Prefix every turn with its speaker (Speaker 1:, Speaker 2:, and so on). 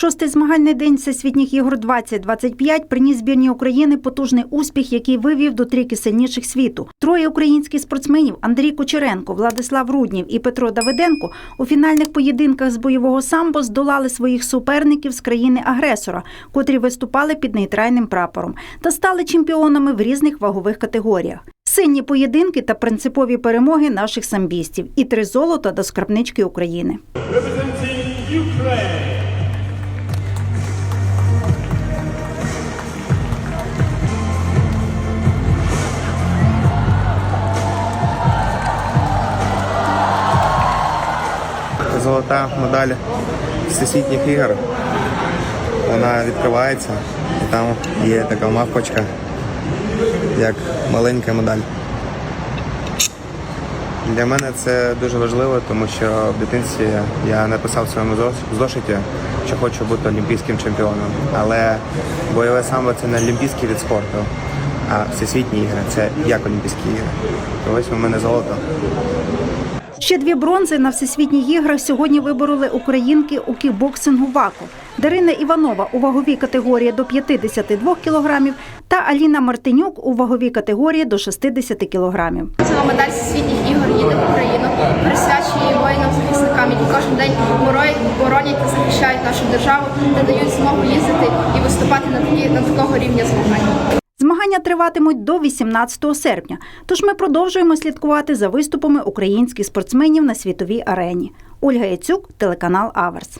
Speaker 1: Шостий змагальний день Всесвітніх ігор 2025 приніс збірні України потужний успіх, який вивів до трійки сильніших світу. Троє українських спортсменів Андрій Кучеренко, Владислав Руднів і Петро Давиденко у фінальних поєдинках з бойового самбо здолали своїх суперників з країни-агресора, котрі виступали під нейтральним прапором, та стали чемпіонами в різних вагових категоріях. Сильні поєдинки та принципові перемоги наших самбістів і три золота до скарбнички України.
Speaker 2: Золота медаль всесвітніх ігор. Вона відкривається, і там є така мавпочка, як маленька медаль. Для мене це дуже важливо, тому що в дитинстві я написав в своєму зошиті, що хочу бути олімпійським чемпіоном. Але бойове самбо це не олімпійський від спорту, а всесвітні ігри це як олімпійські ігри. Ось у мене золото.
Speaker 1: Ще дві бронзи на всесвітніх іграх сьогодні вибороли українки у кікбоксингу ВАКО. Дарина Іванова у ваговій категорії до 52 кілограмів та Аліна Мартинюк у ваговій категорії до 60 кілограмів.
Speaker 3: Ціла медаль всесвітніх ігор їде в Україну, присвячує воїнам захисникам, які кожен день бороють, боронять та захищають нашу державу та дають змогу їздити і виступати на такі на такого рівня змагань.
Speaker 1: Змагання триватимуть до 18 серпня, тож ми продовжуємо слідкувати за виступами українських спортсменів на світовій арені. Ольга Яцюк, телеканал Аверс.